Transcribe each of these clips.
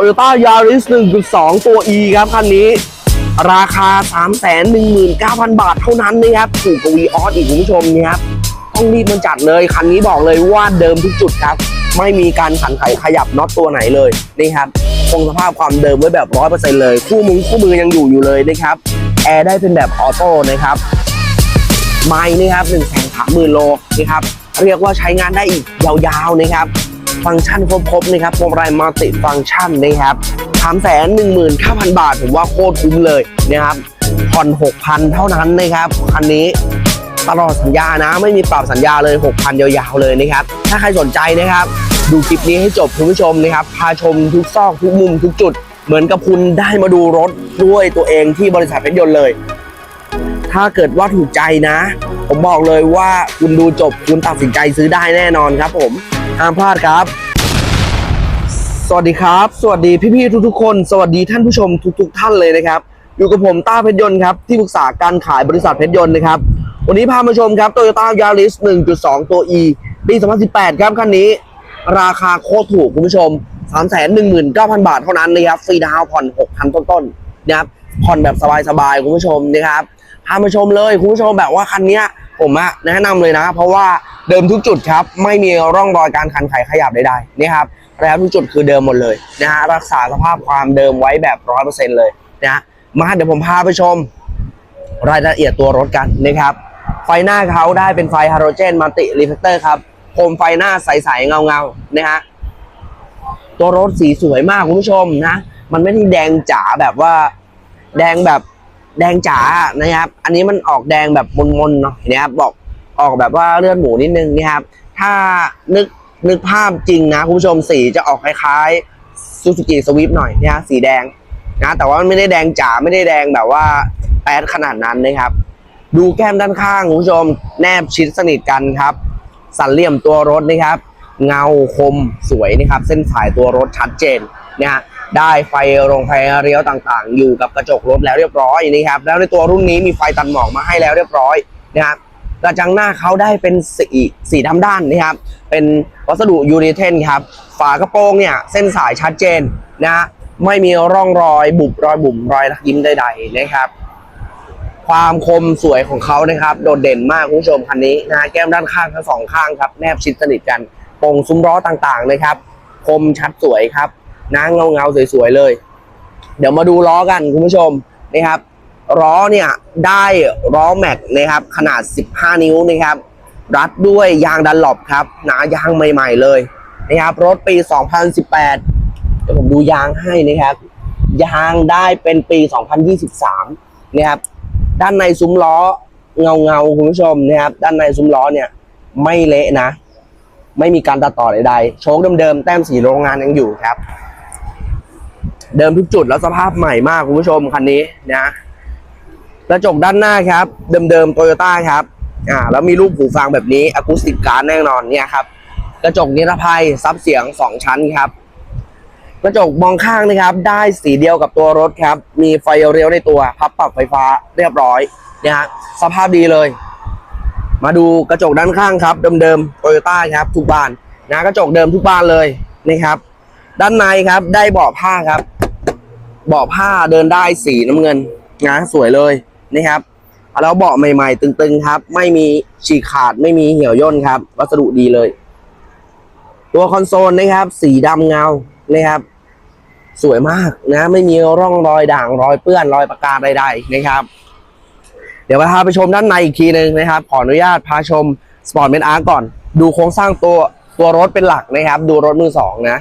Toyota Yaris 1.2 ตัว E ครับคันนี้ราคา 319,000 บาทเท่านั้นนะครับถูกกว่าวีออสอีกคุณผู้ชมนี่ครับต้องรีบมันจัดเลย คันนี้บอกเลยว่าเดิมทุกจุดครับ ไม่มีการขันไขขยับน็อตตัวไหนเลยนี่ครับคงสภาพความเดิมไว้แบบ 100%เลย คู่มือคู่มือยังอยู่อยู่เลยนะครับแอร์ได้เป็นแบบออโต้นะครับไม้นี่ครับหนึ่งแสนสามหมื่นโลนะครับเรียกว่าใช้งานได้อีกยาวๆนะครับ ฟังก์ชันครบๆนะครับพวงมาลัยมัลติฟังก์ชันนะครับสามแสนหนึ่งหมื่นเก้าพันบาท ผมว่าโคตรคุ้มเลยนะครับผ่อนหกพันเท่านั้นนะครับคันนี้ตลอดสัญญานะ ไม่มีปรับสัญญาเลย 6,000 ยาวๆเลยนะครับ ถ้าใครสนใจนะครับ ดูคลิปนี้ให้จบคุณผู้ชมนะครับ พาชมทุกซอกทุกมุมทุกจุด เหมือนกับคุณได้มาดูรถด้วยตัวเองที่บริษัทเพชรยนต์เลย ถ้าเกิดว่าถูกใจนะ ผมบอกเลยว่าคุณดูจบคุณตัดสินใจซื้อได้แน่นอนครับผม ห้ามพลาดครับ สวัสดีครับ สวัสดีพี่ๆทุกๆ คน สวัสดีท่านผู้ชมทุก ๆ ท่านเลยนะครับ อยู่กับผมต้าเพชรยนต์ครับ ที่ปรึกษาการขายบริษัทเพชรยนต์นะครับ วันนี้พามาชมครับ Toyota Yaris 1.2 ตัว E ปี 2018 ครับคันนี้ ราคาโคตรถูกคุณผู้ชม 319,000 บาทเท่านั้นนะครับฟรีดาวน์ผ่อน 6,000 ต้นๆนะครับผ่อนแบบสบายๆคุณผู้ชมนะครับพามาชมเลยคุณผู้ชมแบบว่าคันเนี้ย ผมอะแนะนำเลยนะ เพราะว่าเดิมทุกจุดครับ ไม่มีร่องรอยการคันไขขยับใดๆนะครับแล้วทุกจุดคือเดิมหมดเลยนะฮะรักษาสภาพความเดิมไว้แบบร้อยเปอร์เซ็นต์เลยนะฮะมาเดี๋ยวผมพาไปชม รายละเอียดตัวรถกันนะครับ ไฟหน้าเขาได้เป็นไฟฮาโลเจนมัลติรีเฟกเตอร์ครับโคมไฟหน้าใสๆเงาๆนะฮะตัวรถสีสวยมากคุณผู้ชมนะ มันไม่ได้แดงจ๋าแบบว่าแดงแบบ แดงจ๋านะครับ อันนี้มันออกแดงแบบมนๆเนาะนะครับบอกออกแบบว่าเลือดหมูนิดนึงนะครับ ถ้านึกนึกภาพจริงนะคุณผู้ชมสีจะออกคล้ายๆซูซูกิสวิฟหน่อยนะฮะสีแดงนะแต่ว่ามันไม่ได้แดงจ๋าไม่ได้แดงแบบว่าแปดขนาดนั้นนะครับ ดูแก้มด้านข้างคุณผู้ชม แนบชิดสนิทกันครับ สันเหลี่ยมตัวรถนะครับ เงาคมสวยนะครับ เส้นสายตัวรถชัดเจนนะฮะ ได้ไฟโรงไฟเลี้ยวต่างๆ อยู่กับกระจกรถแล้วเรียบร้อยนะครับแล้วในตัวรุ่นนี้มีไฟตัดหมอกมาให้แล้วเรียบร้อยนะครับกระจังหน้าเขาได้เป็นสีสีดำด้านนะครับ เป็นวัสดุยูริเทนครับ ฝากระโปรงเนี่ยเส้นสายชัดเจนนะฮะไม่มีร่องรอยบุบรอยบุ๋มรอยรักยิ้มใดๆนะครับ ความคมสวยของเขานะครับ โดดเด่นมากคุณผู้ชมคันนี้นะฮะแก้มด้านข้างทั้งสองข้างครับแนบชิดสนิทกันโป่งซุ้มล้อต่างๆนะครับ คมชัดสวยครับ นะเงาเงาสวยๆเลย เดี๋ยวมาดูล้อกันคุณผู้ชมนะครับล้อเนี่ยได้ล้อแม็กนะครับขนาด 15 นิ้วนะครับ รัดด้วยยางดันหลบครับหนายางใหม่ ๆ เลยนะครับรถปี 2018เดี๋ยวผมดูยางให้นะครับ ยางได้เป็นปี 2023 นะครับด้านในซุ้มล้อเงาเงาคุณผู้ชมนะครับ ด้านในซุ้มล้อเนี่ยไม่เละนะ ไม่มีการตัดต่อใดๆโชคเดิมๆแต้มสีโรงงานยังอยู่ครับ เดิมทุกจุดแล้วสภาพใหม่มากคุณผู้ชมคันนี้นะกระจกด้านหน้าครับ เดิมๆโตโยต้าครับอ่าแล้วมีรูปหูฟังแบบนี้อะคูสติกการ์ดแน่นอนเนี่ยครับ กระจกนิรภัยซับเสียงสองชั้นครับ กระจกมองข้างนะครับ ได้สีเดียวกับตัวรถครับ มีไฟเลี้ยวในตัวพับปรับไฟฟ้าเรียบร้อยนะฮะสภาพดีเลย มาดูกระจกด้านข้างครับ เดิมๆโตโยต้าครับ ทุกบานนะกระจกเดิมทุกบานเลยนะครับ ด้านในครับได้เบาะผ้าครับ เบาะผ้าเดินได้สีน้ำเงินนะสวยเลยนะครับแล้วเบาะใหม่ๆ ตึงๆครับ ไม่มีฉีกขาดไม่มีเหี่ยวย่นครับ วัสดุดีเลย ตัวคอนโซลนะครับ สีดำเงานะครับ สวยมากนะ ไม่มีร่องรอยด่างรอยเปื้อนรอยประกาใดๆนะครับ เดี๋ยวพาไปชมด้านในอีกทีหนึ่งนะครับ ขออนุญาตพาชมสปอร์ตเมนอาร์ก่อน ดูโครงสร้างตัวตัวรถเป็นหลักนะครับ ดูรถมือสองนะ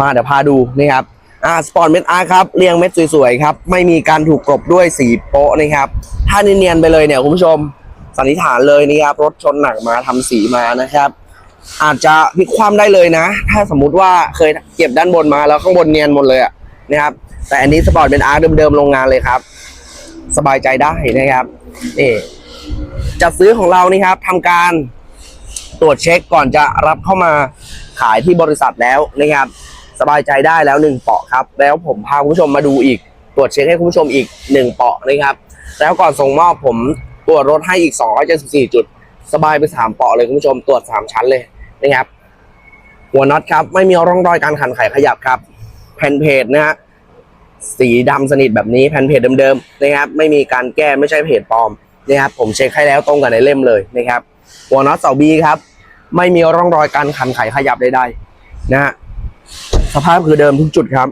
มาเดี๋ยวพาดูนะครับ อ่าสปอร์ตเม็ดอาร์ครับเรียงเม็ดสวยๆครับ ไม่มีการถูกกลบด้วยสีโป๊ะนะครับ ถ้าเนียนๆไปเลยเนี่ยคุณผู้ชมสันนิษฐานเลยนะครับรถชนหนักมาทำสีมานะครับ อาจจะพลิกคว่ำได้เลยนะ ถ้าสมมุติว่าเคยเก็บด้านบนมาแล้วข้างบนเนียนหมดเลยอะนะครับ แต่อันนี้สปอร์ตเป็นอาร์เดิมๆโรงงานเลยครับ สบายใจได้นะครับนี่จัดซื้อของเรานี่ครับทำการตรวจเช็คก่อนจะรับเข้ามาขายที่บริษัทแล้วนะครับ สบายใจได้แล้วหนึ่งเปาะครับ แล้วผมพาคุณผู้ชมมาดูอีก ตรวจเช็คให้คุณผู้ชมอีกหนึ่งเปาะนะครับ แล้วก่อนส่งมอบผมตรวจรถให้อีก274จุด สบายไปสามเปาะเลยคุณผู้ชมตรวจสามชั้นเลยนะครับ หัวน็อตครับไม่มีร่องรอยการขันไขขยับครับ แผ่นเพจนะฮะสีดำสนิทแบบนี้แผ่นเพจเดิมๆนะครับ ไม่มีการแก้ไม่ใช่เพจปลอมนะครับผมเช็คให้แล้วตรงกับในเล่มเลยนะครับหัวน็อตเสาบีครับ ไม่มีร่องรอยการขันไขขยับใดๆนะฮะ สภาพคือเดิมทุกจุดครับ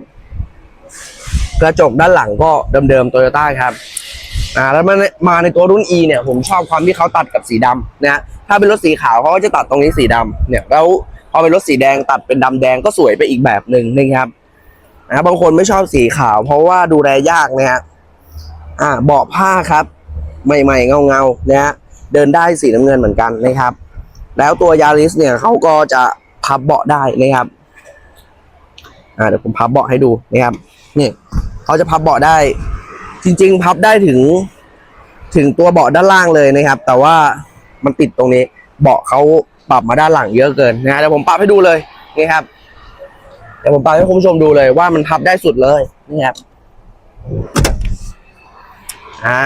กระจกด้านหลังก็เดิมๆโตโยต้าครับอ่าแล้วมันมาในตัวรุ่น E เนี่ยผมชอบความที่เขาตัดกับสีดำนะฮะถ้าเป็นรถสีขาวเขาก็จะตัดตรงนี้สีดำเนี่ยแล้วพอเป็นรถสีแดงตัดเป็นดำแดงก็สวยไปอีกแบบหนึ่งนะครับนะบบางคนไม่ชอบสีขาว เพราะว่าดูแลยากนะฮะอ่าเบาะผ้าครับใหม่ๆเงาๆนะฮะเดินได้สีน้ำเงินเหมือนกันนะครับ แล้วตัวยาริสเนี่ยเขาก็จะพับเบาะได้นะครับ อ่าเดี๋ยวผมพับเบาะให้ดูนะครับนี่เขาจะพับเบาะได้ จริง ๆ พับได้ถึง ถึงตัวเบาะด้านล่างเลยนะครับ แต่ว่ามันติดตรงนี้ เบาะเขาปรับมาด้านหลังเยอะเกินนะฮะเดี๋ยวผมปรับให้ดูเลยนี่ครับเดี๋ยวผมปรับให้คุณผู้ชมดูเลยว่ามันพับได้สุดเลยนี่ครับอ่า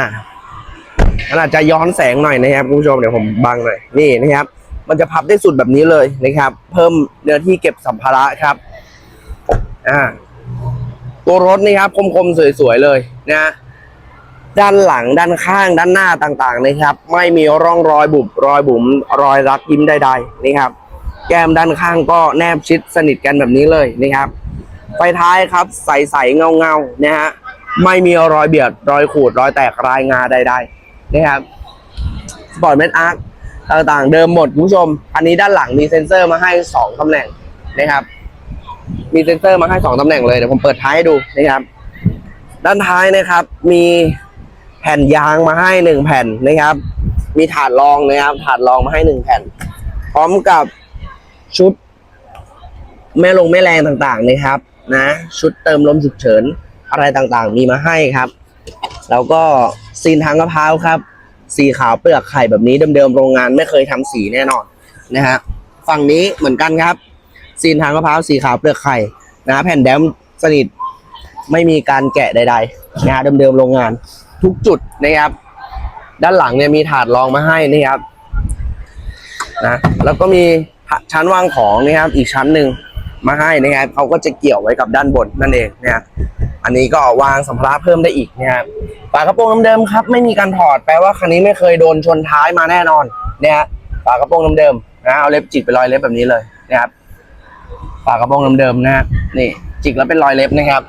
มันอาจจะย้อนแสงหน่อยนะครับคุณผู้ชมเดี๋ยวผมบังหน่อยนี่นะครับ มันจะพับได้สุดแบบนี้เลยนะครับ เพิ่มเนื้อที่เก็บสัมภาระครับ อ่าตัวรถนี่ครับ คมๆ สวยๆ เลยนะด้านหลังด้านข้างด้านหน้าต่างๆนะครับ ไม่มีร่องรอยบุบรอยบุ๋มรอยรักยิ้มใดๆนี่ครับ แก้มด้านข้างก็แนบชิดสนิทกันแบบนี้เลยนะครับ ไฟท้ายครับ ใสๆเงาๆนะฮะไม่มีรอยเบียด รอยขูดรอยแตกรายงาใดๆนะครับสปอร์ตเมทอาร์ต่างๆ เดิมหมดคุณผู้ชม อันนี้ด้านหลังมีเซ็นเซอร์มาให้สองตำแหน่งนะครับ มีเซ็นเซอร์มาให้สองตำแหน่งเลยเดี๋ยวผมเปิดท้ายให้ดูนะครับ ด้านท้ายนะครับ มีแผ่นยางมาให้หนึ่งแผ่นนะครับ มีถาดรองนะครับ ถาดรองมาให้หนึ่งแผ่น พร้อมกับชุด แม่ลงแม่แรงต่างๆนะครับ นะ ชุดเติมลมฉุกเฉินอะไรต่างๆ มีมาให้ครับ แล้วก็ซีนทางกะเพราครับ สีขาวเปลือกไข่แบบนี้เดิมๆโรงงานไม่เคยทำสีแน่นอนนะฮะฝั่งนี้เหมือนกันครับ ซีนทางกะเพราสีขาวเปลือกไข่นะแผ่นแดมสนิทไม่มีการแกะใดๆนะฮะเดิมๆโรงงาน ทุกจุดนะครับ ด้านหลังเนี่ยมีถาดรองมาให้นะครับนะแล้วก็มีชั้นวางของนะครับ อีกชั้นหนึ่งมาให้นะครับเขาก็จะเกี่ยวไว้กับด้านบนนั่นเองนะครับอันนี้ก็วางสัมภาระเพิ่มได้อีกนะครับฝากระโปรงเดิมๆครับ ไม่มีการถอดแปลว่าคันนี้ไม่เคยโดนชนท้ายมาแน่นอนนะฮะฝากระโปรงเดิมๆนะเอาเล็บจิกไปรอยเล็บแบบนี้เลยนะครับ ฝากระโปรงเดิมๆนะฮะนี่ จิกแล้วเป็นรอยเล็บนะครับ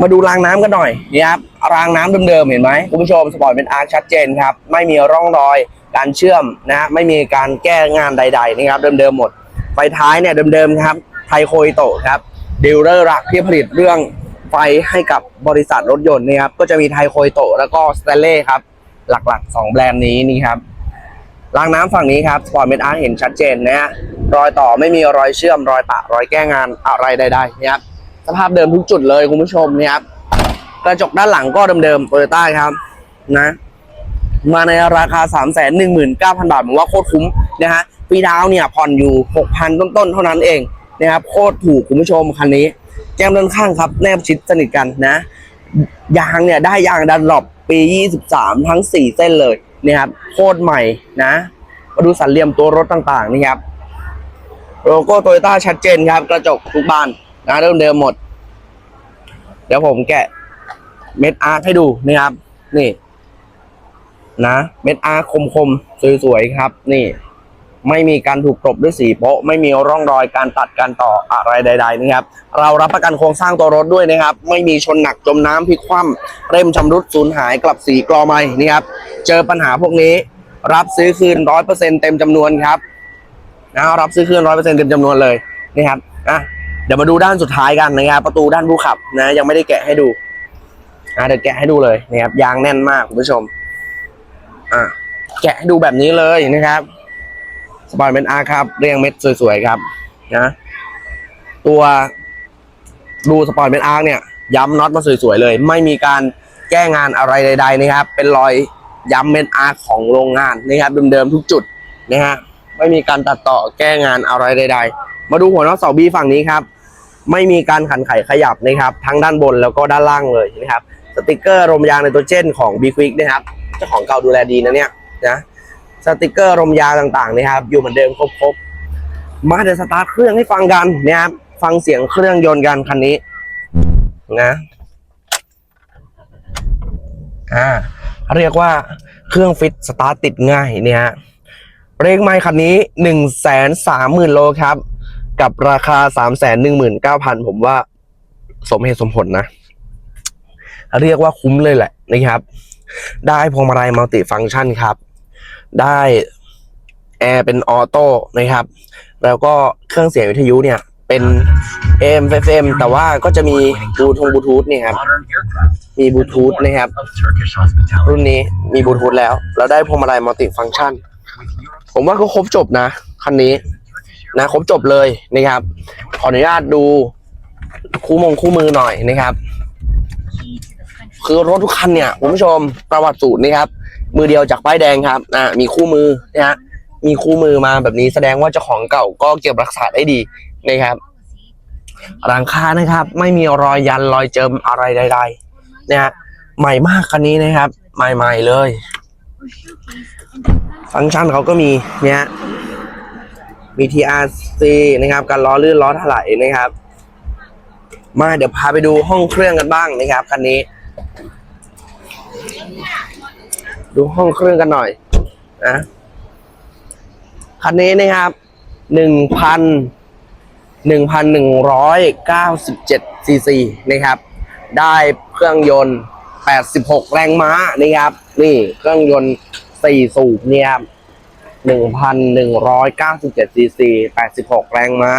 มาดูรางน้ำกันหน่อยนะครับรางน้ำเดิมๆเห็นไหมคุณผู้ชมสปอร์ตเป็นอาร์ชัดเจนครับ ไม่มีร่องรอยการเชื่อมนะไม่มีการแก้งานใด ๆ นะครับ เดิมๆหมดไฟท้ายเนี่ยเดิมๆครับไทโคยโตครับดีลเลอร์หลักที่ผลิตเรื่องไฟให้กับบริษัทรถยนต์นะครับก็จะมีไทโคยโตแล้วก็สเตเล่ครับหลักๆ 2 แบรนด์นี้นี่ครับ รางน้ำฝั่งนี้ครับสปอร์ตเมดอาร์เห็นชัดเจนนะฮะรอยต่อไม่มีรอยเชื่อมรอยปะรอยแก้งานอะไรใดๆนะครับสภาพเดิมทุกจุดเลยคุณผู้ชมนะครับกระจกด้านหลังก็เดิมๆโตโยต้าครับนะมาในราคา 3 1 9 0 0 0 บาทผมว่าโคตรคุ้มนะฮะฟรีดาวน์เนี่ยผ่อนอยู่ 6,000 ต้นๆ เท่านั้นเองนะครับโคตรถูกคุณผู้ชมคันนี้ แก้มด้านข้างครับ แนบชิดสนิทกันนะ ยางเนี่ยได้ยางดันหลบปี 23 ทั้ง 4 เส้นเลย นี่ครับโคตรใหม่นะมาดูสันเหลี่ยมตัวรถต่างๆนี่ครับโลโก้โตโยต้าชัดเจนครับ กระจกทุกบานนะเดิมๆหมด เดี๋ยวผมแกะเม็ดอาร์ให้ดูนะครับ นี่ นะ เม็ดอาร์คมๆ สวยๆ ครับ นี่ ไม่มีการถูกกลบด้วยสีโปะไม่มีร่องรอยการตัดการต่ออะไรใด ๆ นะครับ เรารับประกันโครงสร้างตัวรถด้วยนะครับ ไม่มีชนหนักจมน้ำพลิกคว่ำเร่มชำรุดสูญหายกลับสีกรอไม่นี่ครับเจอปัญหาพวกนี้รับซื้อคืนร้อยเปอร์เซ็นเต็มจำนวนครับนะรับซื้อคืนร้อยเปอร์เซ็นเต็มจำนวนเลยนี่ครับอะเดี๋ยวมาดูด้านสุดท้ายกันนะครับประตูด้านผู้ขับนะยังไม่ได้แกะให้ดูอะเดี๋ยวแกะให้ดูเลยนะครับยางแน่นมากคุณผู้ชมอะแกะให้ดูแบบนี้เลยนะครับ สปอยเป็นอาร์ครับ เรียงเม็ดสวยๆครับนะตัวดูสปอยเป็นอาร์เนี่ย ย้ำน็อตมาสวยๆเลย ไม่มีการแก้งานอะไรใด ๆ นะครับ เป็นรอยย้ำเม็ดอาร์ของโรงงานนะครับเดิมๆทุกจุดนะฮะไม่มีการตัดต่อแก้งานอะไรใด ๆ มาดูหัวน็อตเสาบีฝั่งนี้ครับ ไม่มีการขันไขขยับนะครับทั้งด้านบนแล้วก็ด้านล่างเลยนะครับสติกเกอร์ลมยางไนโตรเจนของ b q u i c k นะครับเจ้าของเก่าดูแลดีนะเนี่ยนะ สติกเกอร์ลมยางต่างๆนะครับ อยู่เหมือนเดิมครบๆมาเดี๋ยวสตาร์ทเครื่องให้ฟังกันนะครับ ฟังเสียงเครื่องยนต์กันคันนี้ นะอ่าเรียกว่าเครื่องฟิตสตาร์ทติดง่ายเนี่ยฮะเร่งไม้คันนี้หนึ่งแสนสามหมื่นโลครับ กับราคาสามแสนหนึ่งหมื่นเก้าพันผมว่าสมเหตุสมผลนะ เรียกว่าคุ้มเลยแหละนะครับ ได้พวงมาลัยมัลติฟังก์ชันครับ ได้แอร์เป็นออโต้นะครับ แล้วก็เครื่องเสียงวิทยุเนี่ยเป็น AM FM แต่ว่าก็จะมีบลูทูธบลูทูธเนี่ยครับ มีบลูทูธนะครับ รุ่นนี้มีบลูทูธแล้ว แล้วได้พวงมาลัยมัลติฟังก์ชัน ผมว่าก็ครบจบนะ คันนี้นะครบจบเลยนะครับ ขออนุญาตดูคู่มงคู่มือหน่อยนะครับ คือรถทุกคันเนี่ยคุณผู้ชมประวัติสูตรนะครับ มือเดียวจากป้ายแดงครับ อ่า มีคู่มือนะฮะ มีคู่มือมาแบบนี้แสดงว่าเจ้าของเก่าก็เก็บรักษาได้ดีนะครับหลังคานะครับ ไม่มีรอยยันรอยเจิมอะไรใดๆนะฮะใหม่มากคันนี้นะครับ ใหม่ๆเลย ฟังก์ชันเขาก็มีเนี่ยมี TRC นะครับการล้อลื่นล้อถลายนะครับ มาเดี๋ยวพาไปดูห้องเครื่องกันบ้างนะครับคันนี้ ดูห้องเครื่องกันหน่อยนะคันนี้นะครับหนึ่งพันหนึ่งพันหนึ่งร้อยเก้าสิบเจ็ดซีซีนะครับ ได้เครื่องยนต์แปดสิบหกแรงม้านะครับ นี่เครื่องยนต์สี่สูบเนี่ยหนึ่งพันหนึ่งร้อยเก้าสิบเจ็ดซีซีแปดสิบหกแรงม้า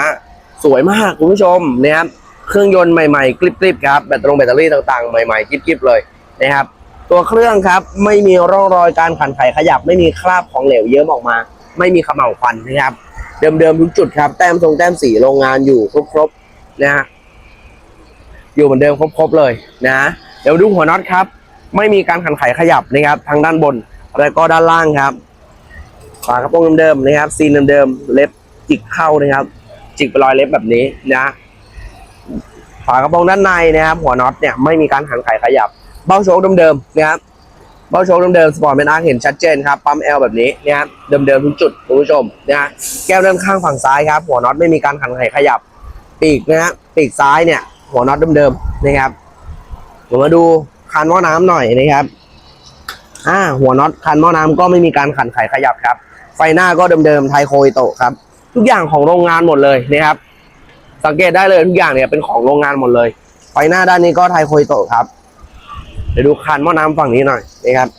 สวยมากคุณผู้ชมนะครับเครื่องยนต์ใหม่ๆ กริบๆครับ แบตตรี่แบตเตอรี่ต่างๆ ใหม่ๆกริบๆเลยนะครับ ตัวเครื่องครับไม่มีร่องรอยการขันไขขยับ ไม่มีคราบของเหลวเยิ้มออกมา ไม่มีเขม่าวควันนะครับ เดิมๆทุกจุดครับ แต้มทรงแต้มสีโรงงานอยู่ครบๆนะฮะอยู่เหมือนเดิมครบๆเลยนะเดี๋ยวดูหัวน็อตครับ ไม่มีการขันไขขยับนะครับ ทางด้านบนแล้วก็ด้านล่างครับฝากระโปรงเดิมๆนะครับ ซีนเดิมๆเล็บจิกเข้านะครับ จิกเป็นรอยเล็บแบบนี้นะฝากระโปรงด้านในนะครับ หัวน็อตเนี่ยไม่มีการหันไขขยับ เบ้าโชคเดิมๆนะครับเบ้าโชคเดิมๆสปอร์ตเป็นอาร์เห็นชัดเจนครับปั๊มแอลแบบนี้นะครับเดิมๆทุกจุดคุณผู้ชมนะฮะแก้วด้านข้างฝั่งซ้ายครับ หัวน็อตไม่มีการหันไขขยับ ปีกนะฮะปีกซ้ายเนี่ย หัวน็อตเดิมๆนะครับเดี๋ยวมาดูคันหม้อน้ำหน่อยนะครับอ่าหัวน็อตคันหม้อน้ำก็ไม่มีการขันไขขยับครับ ไฟหน้าก็เดิมๆไทโคอิโตะครับ ทุกอย่างของโรงงานหมดเลยนะครับสังเกตได้เลยทุกอย่างเนี่ยเป็นของโรงงานหมดเลย ไฟหน้าด้านนี้ก็ไทโคอิโตะครับ เดี๋ยวดูคันหม้อน้ำฝั่งนี้หน่อยนะครับ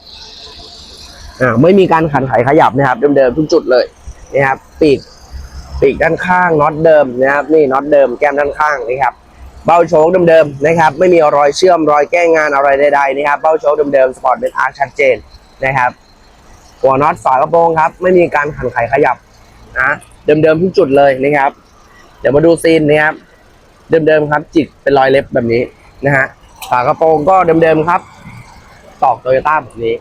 อ่าไม่มีการขันไขขยับนะครับ เดิมๆทุกจุดเลยนะครับปีกปีกด้านข้างน็อตเดิมนะครับนี่น็อตเดิมแก้มด้านข้างนะครับเบ้าโชคเดิมๆนะครับ ไม่มีรอยเชื่อมรอยแก้งานอะไรใดๆนะครับเบ้าโชคเดิมๆสปอร์ตเป็นอาร์ชัดเจนนะครับหัวน็อตฝากระโปรงครับ ไม่มีการขันไขขยับนะเดิมๆทุกจุดเลยนะครับ เดี๋ยวมาดูซีนนะครับเดิมๆครับจิกเป็นรอยเล็บแบบนี้นะฮะ ฝากระโปรงก็เดิมๆครับ ตอกโตโยต้าแบบนี้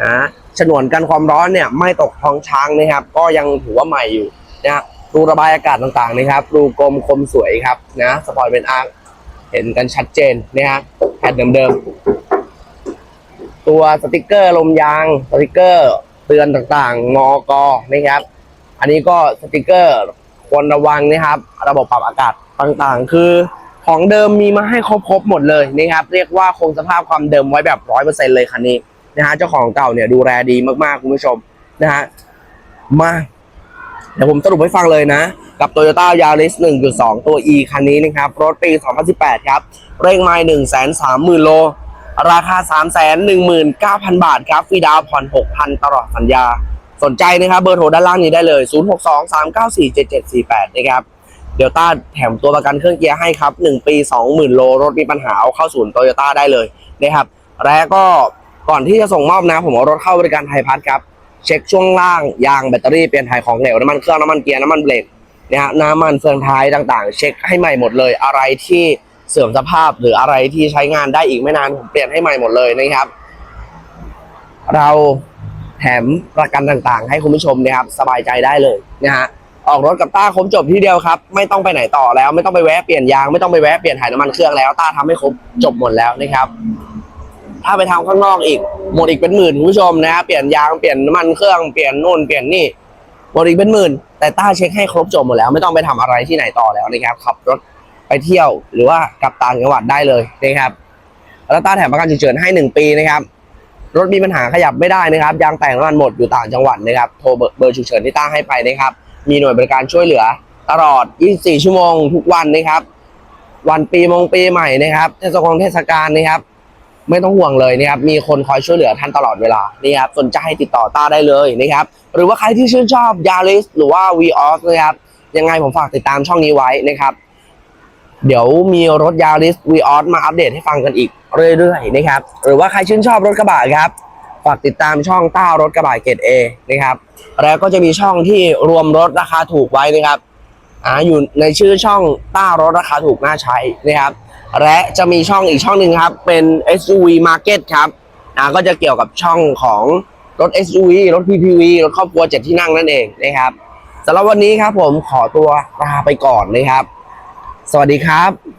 นะฉนวนกันความร้อนเนี่ยไม่ตกท้องช้างนะครับ ก็ยังถือว่าใหม่อยู่นะรูระบายอากาศต่างๆนะครับรูกลมคมสวยครับนะสปอร์ตเป็นอาร์เห็นกันชัดเจนนะฮะแผ่นเดิมๆตัวสติกเกอร์ลมยางสติกเกอร์เตือนต่างๆงอกอนะครับ อันนี้ก็สติกเกอร์ควรระวังนะครับ ระบบปรับอากาศต่างๆ คือ ของเดิมมีมาให้ครบๆหมดเลยนะครับ เรียกว่าคงสภาพความเดิมไว้แบบร้อยเปอร์เซ็นเลยคันนี้นะฮะเจ้าของเก่าเนี่ยดูแลดีมากๆคุณผู้ชมนะฮะมาเดี๋ยวผมสรุปให้ฟังเลยนะ กับ Toyota Yaris 1.2 ตัว E คันนี้นะครับ รถปี 2018 ครับ เร่งไมล์130,000 โล ราคา 319,000 บาทครับฟรีดาวผ่อน 6,000 ตลอดสัญญา สนใจนะครับ เบอร์โทรด้านล่างนี้ได้เลย 0623947748 นะครับ เดลต้าแถมตัวประกันเครื่องเกียร์ให้ครับ 1 ปี 20,000 โล รถมีปัญหาเอาเข้าศูนย์โตโยต้าได้เลยนะครับและก็ก่อนที่จะส่งมอบนะ ผมเอารถเข้าบริการไทยพัทครับ เช็คช่วงล่างยางแบตเตอรี่เปลี่ยนถ่ายของเหลวน้ำมันเครื่องน้ำมันเกียร์น้ำมันเบรกนะฮะน้ำมันเฟืองท้ายต่างๆ เช็คให้ใหม่หมดเลย อะไรที่เสื่อมสภาพหรืออะไรที่ใช้งานได้อีกไม่นานผมเปลี่ยนให้ใหม่หมดเลยนะครับ เราแถมประกันต่างๆ ให้คุณผู้ชมนะครับสบายใจได้เลยนะฮะ ออกรถกับต้าครบจบที่เดียวครับ ไม่ต้องไปไหนต่อแล้ว ไม่ต้องไปแวะเปลี่ยนยางไม่ต้องไปแวะเปลี่ยนถ่ายน้ำมันเครื่องแล้วต้าทำให้ครบจบหมดแล้วนะครับ ถ้าไปทำข้างนอกอีกหมดอีกเป็นหมื่นคุณผู้ชมนะเปลี่ยนยางเปลี่ยนน้ำมันเครื่องเปลี่ยนนู่นเปลี่ยนนี่หมดอีกเป็นหมื่น แต่ต้าเช็คให้ครบจบหมดแล้ว ไม่ต้องไปทำอะไรที่ไหนต่อแล้วนะครับขับรถไปเที่ยวหรือว่ากลับต่างจังหวัดได้เลยนะครับแล้วต้าแถมประกันฉุกเฉินให้1ปีนะครับรถมีปัญหาขยับไม่ได้นะครับยางแต่งน้ำมันหมดอยู่ต่างจังหวัดนะครับโทรเบอร์เบอร์ฉุกเฉินที่ต้าให้ไปนะครับ มีหน่วยบริการช่วยเหลือ ตลอด 24 ชั่วโมงทุกวันนะครับ วันปีมงปีใหม่นะครับเทศกาลเทศกาลนะครับ ไม่ต้องห่วงเลยนะครับ มีคนคอยช่วยเหลือท่านตลอดเวลานี่ครับสนใจให้ติดต่อต้าได้เลยนะครับ หรือว่าใครที่ชื่นชอบยา r i s หรือว่า v ีออสนะครับ ยังไงผมฝากติดตามช่องนี้ไว้นะครับ เดี๋ยวมีรถยา r i s วีออสมาอัปเดตให้ฟังกันอีกเรื่อยๆนะครับ หรือว่าใครชื่นชอบรถกระบะครับ ฝากติดตามช่องต้ารถกระบะเกรดเอนะครับ แล้วก็จะมีช่องที่รวมรถราคาถูกไว้นะครับอ่าอยู่ในชื่อช่องต้ารถราคาถูกน่าใช้นะครับ และจะมีช่องอีกช่องหนึ่งครับ เป็น SUV Market ครับอ่าก็จะเกี่ยวกับช่องของรถ SUV รถ PPV รถครอบครัวเจ็ดที่นั่งนั่นเองนะครับสำหรับวันนี้ครับผมขอตัวลาไปก่อนนะครับ สวัสดีครับ